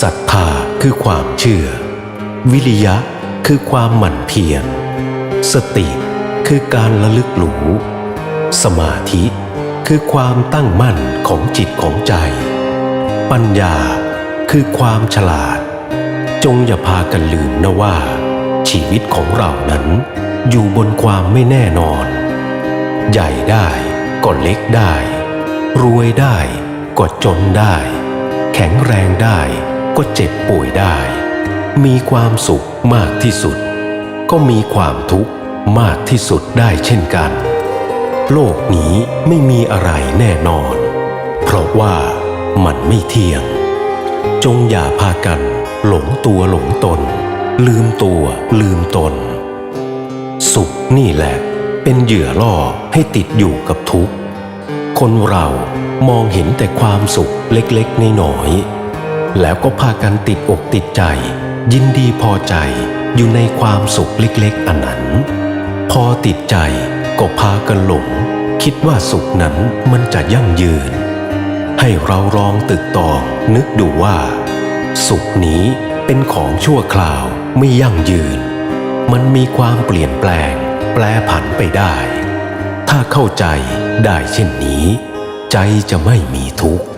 ศรัทธาคือความเชื่อ วิริยะคือความหมั่นเพียร สติคือการระลึกรู้ สมาธิคือความตั้งมั่นของจิตของใจ ปัญญาคือความฉลาด จงอย่าพากันลืมนะว่า ชีวิตของเรานั้น อยู่บนความไม่แน่นอน ใหญ่ได้ก็เล็กได้ รวยได้ก็จนได้ แข็งแรงได้ ก็เจ็บป่วยได้ มีความสุขมากที่สุด ก็มีความทุกข์มากที่สุดได้เช่นกัน โลกนี้ไม่มีอะไรแน่นอน เพราะว่ามันไม่เที่ยง จงอย่าพากัน หลงตัวหลงตน ลืมตัวลืมตน สุขนี่แหละ เป็นเหยื่อล่อให้ติดอยู่กับทุกข์ คนเรา มองเห็นแต่ความสุขเล็กๆน้อยๆแล้วก็พากันติดอกติดใจ ยินดีพอใจอยู่ในความสุขเล็กๆอันนั้น พอติดใจก็พากันหลง คิดว่าสุขนั้นมันจะยั่งยืน ให้เราลองตึกตองนึกดูว่า สุขนี้เป็นของชั่วคราวไม่ยั่งยืน มันมีความเปลี่ยนแปลง แปลผันไปได้ ถ้าเข้าใจได้เช่นนี้ ใจจะไม่มีทุกข์